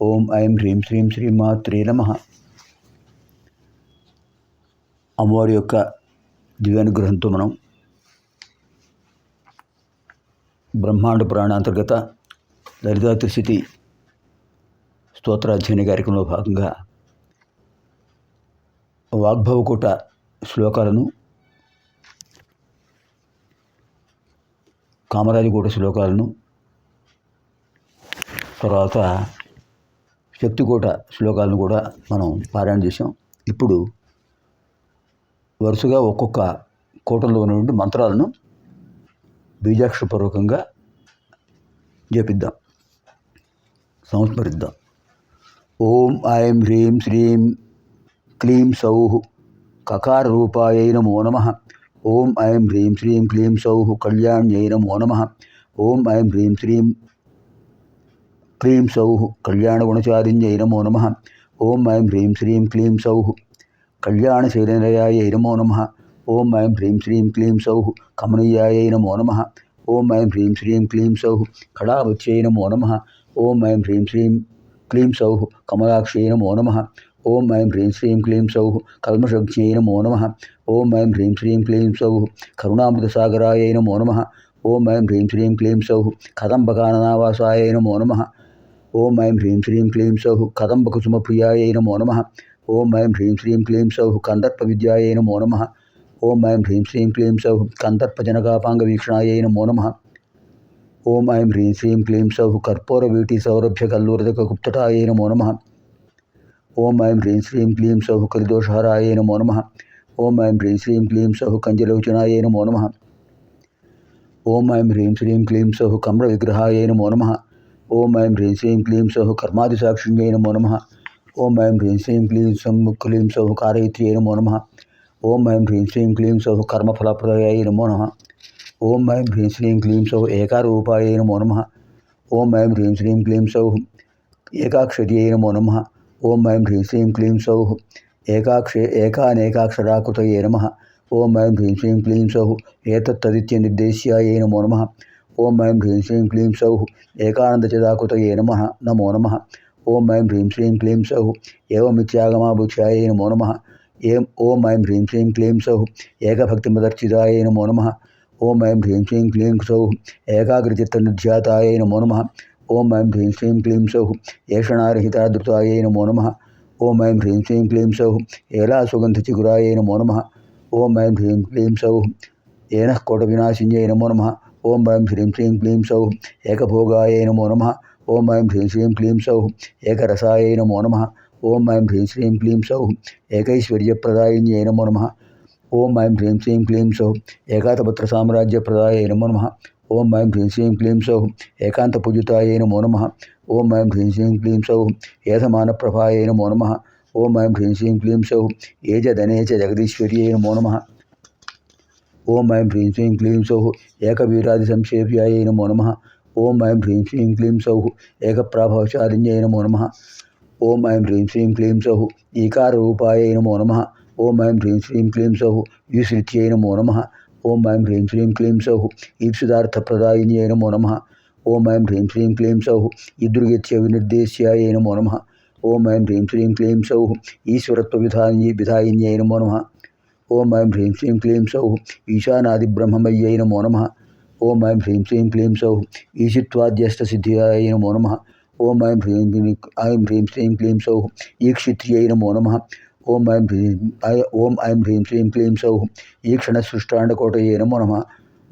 ఓం ఐం హ్రీం శ్రీం శ్రీమాత్రే నమ. అమ్మవారి యొక్క దివ్యానుగ్రహంతో మనం బ్రహ్మాండ పురాణ అంతర్గత లలితా త్రిశతి స్తోత్రాధ్యయన కార్యక్రమంలో భాగంగా వాగ్భవకూట శ్లోకాలను కామరాజుకూట శ్లోకాలను తర్వాత శక్తికోట శ్లోకాలను కూడా మనం పారాయణ చేసాం ఇప్పుడు వరుసగా ఒక్కొక్క కోటంలో ఉన్నటువంటి మంత్రాలను బీజాక్షరపూర్వకంగా జపిద్దాం. సంస్మరిద్దాం. ఓం ఐం హ్రీం శ్రీం క్లీం సౌః కకార రూపాయై నమో నమ. ఓం ఐం హ్రీం శ్రీం క్లీం సౌః కళ్యాణ్యై నమో నమ. ఓం ఐం హ్రీం శ్రీం హ్రీం సౌః కళ్యాణగుణచారిణ్యై నమో. నమ ఓం ఐం హ్రీం శ్రీం క్లీం సౌః కళ్యాణశైలనయాయై నమో నమ. ఓం ఐం హ్రీం శ్రీం క్లీం సౌః కమనీయాయై నమో నమ. ఓం ఐం హ్రీం శ్రీం క్లీం సౌః కళావత్యై నమో. నమ ఓం ఐం హ్రీం శ్రీం క్లీం సౌః కమలాక్షై నమో. నమ ఓం ఐం హ్రీం శ్రీం క్లీం సౌః కల్మషజ్ఞై నమో. నమ ఓం ఐం హ్రీం శ్రీం క్లీం సౌః కరుణామృతసాగరాయై నమో. నమ ఓం ఐం హ్రీం శ్రీం క్లీం సౌః కదంబకాననావాసాయై నమో నమ. ओम ऐं ह्रीं श्रीं क्लीं सौः कदम्बकुसुमप्रियायै नमो नमः। ओम ऐं ह्रीं श्रीं क्लीं सौः कन्दर्पविद्यायै नमो नमः। ओम ऐं ह्रीं श्रीं क्लीं सौः कन्दर्पजनकापाङ्गवीक्षणायै नमो नमः। ओम ऐं ह्रीं श्रीं क्लीं सौः कर्पूरवीटिसौरभ्यकल्लोरजकगुप्तटायै नमो नमः। ओम ऐं ह्रीं श्रीं क्लीं सौः कलिदोषहराय नमो नमः। ओम ऐं ह्रीं श्रीं क्लीं सौः कञ्जलोचनायै नमो नमः। ओम ऐं ह्रीं श्रीं क्लीं सौः कम्रविग्रहायै नमो नमः। ఓం ఐం హ్రీం శ్రీం క్లీం సౌ కర్మాది కర్మాదిసాక్షిణ్యై నమో నమ. ఓం ఐం హ్రీం శ్రీం క్లీం సం క్లీం సౌః కారయిత్ర్యై నమో నమ. ఓం ఐం హ్రీం శ్రీం క్లీం సౌ కర్మఫలప్రదయాయ నమో నమ. ఓం ఐం హ్రీం శ్రీం క్లీం సౌ ఏకారూపాయ నమో నమ. ఓం ఐం హ్రీం శ్రీం క్లీం సౌః ఏకాక్షర్యై నమో నమ. ఓం ఐం హ్రీం శ్రీం క్లీం సౌ ఏకాక్ష ఏకానేకాక్షరాకృతయే నమ. ఓం ఐం హ్రీం శ్రీం క్లీం సౌ ఏతత్తదిత్య నిర్దేశ్యాయ నమో నమ. ఓం ఐం హ్రీం శ్రీం క్లీం సౌ ఏకానంద చిదాకృతయే నమ నమో నమ. ఓం ఐం హ్రీం శ్రీం క్లీం సౌ ఏవమిత్యాగమాభుత్యాయ నమో నమ. ఏం ఓం ఐం హ్రీం శ్రీం క్లీం సౌః ఏకభక్తిమదర్చితాయ నమో నమ. ఓం ఐం హ్రీం శ్రీం క్లీం సౌ ఏకాగ్రచిత్త ఏకాగ్రచిత్తనిధ్యాతాయ నమో నమ. ఓం ఐం హ్రీం శ్రీం క్లీం సౌ ఏషణారహితాదృతాయే నమో నమ. ఓం ఐం హ్రీం శ్రీం క్లీం సౌః ఏలాసుగంధచిగురాయ నమో నమ. ఓం ఐం హ్రీం క్లీం సౌ ఏనః కోటవినాశిన్యై నమో నమ. ఓం భయం శ్రీం శ్రీం క్లీం సౌ ఏకభోగాయ నమో నమ. ఓం భయం శ్రీం శ్రీం క్లీం సౌ ఏకరసాయ నమో నమ. ఓం భయం శ్రీం శ్రీం క్లీం సౌ ఏకైశ్వర్యప్రదాయిన్యై నమో నమ. ఓం భయం శ్రీం శ్రీం క్లీం సౌ ఏకాతపత్ర సామ్రాజ్యప్రదాయ నమో నమ. ఓం భయం హ్రీం శ్రీం క్లీం సౌ ఏకాంత పూజితాయ నమో నమ. ఓం భయం హ్రీం శ్రీం క్లీం సౌ సౌః ఏధమానప్రభాయ నమో నమ. ఓం భయం హ్రీం శ్రీం క్లీం సౌ ఏజ ఏజదనేచ జగదీశ్వర్యే నమో నమ. ओम ऐं ह्रीं श्रीं क्लीं सौः। एकवीरादिसंक्षेप्यायै नमो नमः। ॐ ऐं ह्रीं श्रीं क्लीं सौः। एकप्राभवचारिण्यै नमो नमः। ॐ ऐं ह्रीं श्रीं क्लीं सौः। ईकाररूपायै नमो नमः। ॐ ऐं ह्रीं श्रीं क्लीं सौः। ईश्रित्यै नमो नमः। ओं ऐं ह्रीं श्रीं क्लीं सौः। ईप्सितार्थप्रदायिन्यै नमो नमः। ॐ ऐं ह्रीं श्रीं क्लीं सौः। ईदृगत्य विनिर्देश्याय नमो नमः। ॐ ऐं ह्रीं श्रीं क्लीं सौः। ईश्वरत्वविधायिन्यै नमो नमः। ఓం ఐం హ్రీం శ్రీం క్లీం సౌ ఈశానాది బ్రహ్మమయ్యై నమో నమ. ఓం ఐం హ్రీం శ్రీం క్లీం సౌ ఈశిత్వాద్యష్టసిద్ధియాయ నమో నమ. ఓం ఐం హ్రీం ఐం హ్రీం శ్రీం క్లీం సౌ ఈక్షిత్ర్యై నమో నమ. ఓం ఐం హ్రీం ఐ- ఓం ఐం హ్రీం శ్రీం క్లీం సౌ ఈక్షణసృష్టాండకోటయే నమో నమ.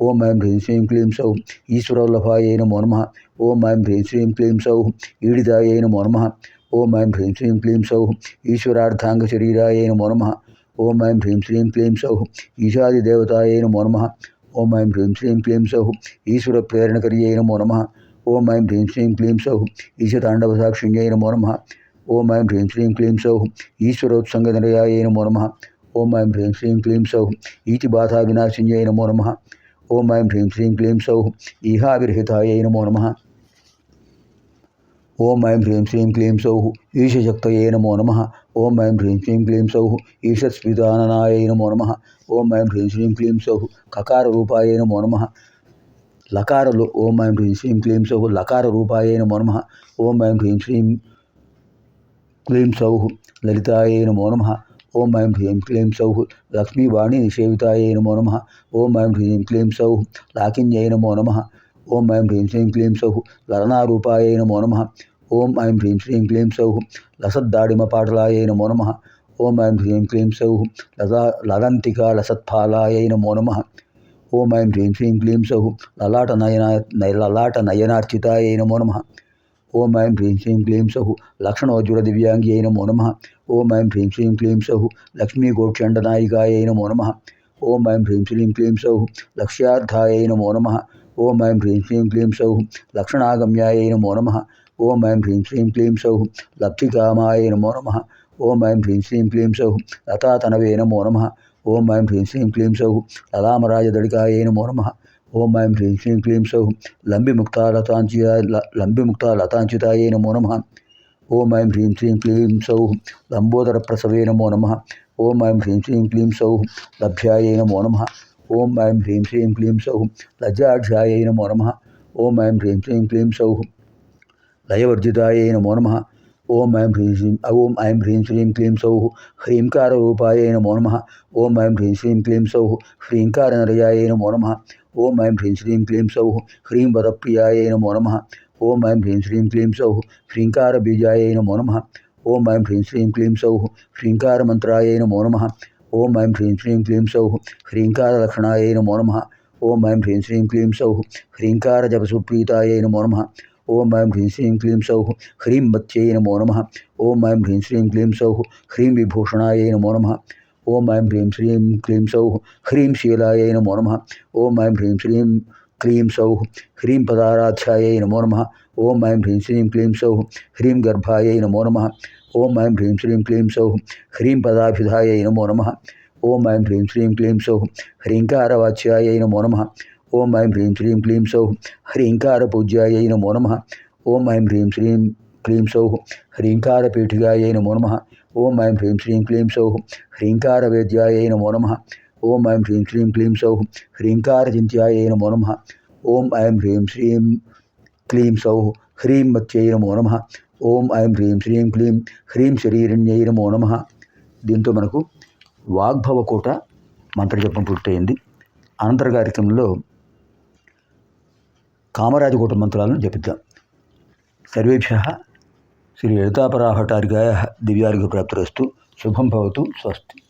ఓం ఐం హ్రీం శ్రీం క్లీం సౌ ఈశ్వరవల్లభాయై నమో నమ. ఓం ఐం హ్రీం శ్రీం క్లీం సౌ ఈడిదాయై నమో నమ. ఓం ఐం హ్రీం శ్రీం క్లీం సౌ ఈశ్వరార్థాంగ శరీరాయ నమో నమ. ओम ऐं ह्रीं श्रीं क्लीं सौः। ईशादिदेवतायै नमो नमः। ओम ऐं ह्रीं श्रीं क्लीं सौः। ईश्वरप्रेरणकर्यै नमो नमः। ओम ऐं ह्रीं श्रीं क्लीं सौः। ईशताण्डवसाक्षिण्यै नमो नमः। ओम ऐं ह्रीं श्रीं क्लीं सौः। ईश्वरोत्सङ्गनिलयायै नमो नमः। ओम ऐं ह्रीं श्रीं क्लीं सौः। ईतिबाधाविनाशिन्यै नमो नमः। ओम ऐं ह्रीं श्रीं क्लीं सौः। ईहाविरहिताय नमो नमः। ओम ऐं ह्रीं श्रीं क्लीं सौः ईशशक्तये नमो नमः। ओम ऐं ह्रीं श्रीं क्लीं सौः ईशस्मिताननाय नमो नमः। ओम ऐं ह्रीं श्रीं क्लीं सौः ककाररूपाय नमो नमः। लकार ओम ऐं ह्रीं श्रीं क्लीं सौः लकाररूपाय नमो नमः। ओम ऐं ह्रीं श्रीं क्लीं सौः ललिताय नमो नमः। ओम ऐं ह्रीं क्लीं सौः लक्ष्मीवाणी निषेविताय नमो नमः। ओम ऐं ह्रीं क्लीं सौः लाकिन्यै नमो नमः। ओम ऐं ह्रीं श्रीं क्लीं सौः ललनारूपायै नमो नमः। ओम ऐं ह्रीं श्रीं क्लीं सौः लसद्दाडिमपाटलायै नमो नमः। ओम ऐं ह्रीं क्लीं सौः लता ललन्तिका लसत्फालायै नमो नमः। ओम ऐं ह्रीं श्रीं क्लीं सौः ललाटनयनाय ललाटनयनार्चितायै नमो नमः। ओम ऐं ह्रीं श्रीं क्लीं सौः लक्षणोज्ज्वलदिव्याङ्ग्यै नमो नमः। ओम ऐं ह्रीं श्रीं क्लीं सौः लक्ष्मीगोक्षण्डनायिकायै नमो नमः। ओम ऐं ह्रीं श्रीं क्लीं सौः लक्ष्यार्थायै नमो नमः। ओम ऐं ह्रीं श्रीं क्लीं सौः लक्षणागम्यायै नमो नमः। ఓం ఐం హ్రీం శ్రీం క్లీం సౌః లబ్ధికామాయ నమో నమ. ఓం ఐం హ్రీం శ్రీం క్లీం సౌః లతాతనవే నమో నమ. ఓం ఐం హ్రీం శ్రీం క్లీం సౌః లలామరాజదడికాయ నమో నమ. ఓం ఐం హ్రీం శ్రీం క్లీం సౌః లంబిముక్తా లంబిముక్తాలతాంచితాయ నమో నమ. ఓం ఐం హ్రీం శ్రీం క్లీం సౌః లంబోదర ప్రసవే నమో నమ. ఓం ఐం హ్రీం శ్రీం క్లీం సౌః లభ్యాయ నమో నమ. ఓం ఐం హ్రీం శ్రీం క్లీం సౌః లజ్జాఢ్యాయ నమో నమ. ఓం ఐం హ్రీం శ్రీం క్లీం సౌః लयवर्जितायै नमो नम। ॐ ऐं ह्रीं श्रीं ॐ ऐं ह्रीं श्रीं क्लीं सौः। ह्रींकाररूपायै नमो नमः। ॐ ऐं ह्रीं श्रीं क्लीं सौः। ह्रींकारनरयायै नमो नमः। ॐ ऐं ह्रीं श्रीं क्लीं सौः। ह्रीं वरप्रियायै नमो। नमः ॐ ऐं ह्रीं श्रीं क्लीं सौः। ह्रींकारबीजायै नमो नमः। ॐ ऐं ह्रीं श्रीं क्लीं सौः। ह्रींकारमन्त्रायै नमो नमः। ॐ ऐं ह्रीं श्रीं क्लीं सौः। ह्रींकारलक्षणायै नमो नमः। ॐ ऐं ह्रीं श्रीं क्लीं सौः। ह्रींकारजपसुप्रीतायै नमो नमः। ओम ऐं ह्रीं श्रीं क्लीं सौः ह्रीं मत्स्यै नमो नमः। ओम ऐं ह्रीं श्रीं क्लीं सौः ह्रीं विभूषणायै नमो नमः। ओम ऐं ह्रीं श्रीं क्लीं सौः ह्रीं शीलायै नमो नमः। ओम ऐं ह्रीं श्रीं क्लीं सौः ह्रीं पदाराध्यायै नमो नमः। ओम ऐं ह्रीं श्रीं क्लीं सौः ह्रीं गर्भायै नमो नमः। ओम ऐं ह्रीं श्रीं क्लीं सौः ह्रीं पदाभिधायै नमो नमः। ओम ऐं ह्रीं श्रीं क्लीं सौः ह्रीङ्कारवाच्यायै नमो नमः। ఓం ఐం హ్రీం శ్రీం క్లీం సౌ హ్రీంకార పూజ్యాయ నమో నమ. ఓం ఐం హ్రీం శ్రీం క్లీం సౌ హ్రీంకార పీఠికాయ నమో నమ. ఓం ఐం హ్రీం శ్రీం క్లీం సౌ హ్రీంకార వేద్యాయ నమో నమ. ఓం ఐం హ్రీం శ్రీం క్లీం సౌ హ్రీంకార చింత్యాయ నమో నమ. ఓం ఐం హ్రీం శ్రీం క్లీం సౌ హ్రీం మత్యై నమో నమ. ఓం ఐం హ్రీం శ్రీం క్లీం హ్రీం శరీరణ్యై నమో నమ. దీంతో మనకు వాగ్భవకోట మంత్రజపం పూర్తయింది. అనంతర కార్యక్రమంలో కామరాజకోట మంత్రాలను జపిద్దాం. సర్వేభ్య శ్రీ లలితాపరాహటారిగాయ దివ్యార్ఘ ప్రాప్తిరస్తు. శుభం భవతు. స్వస్తి.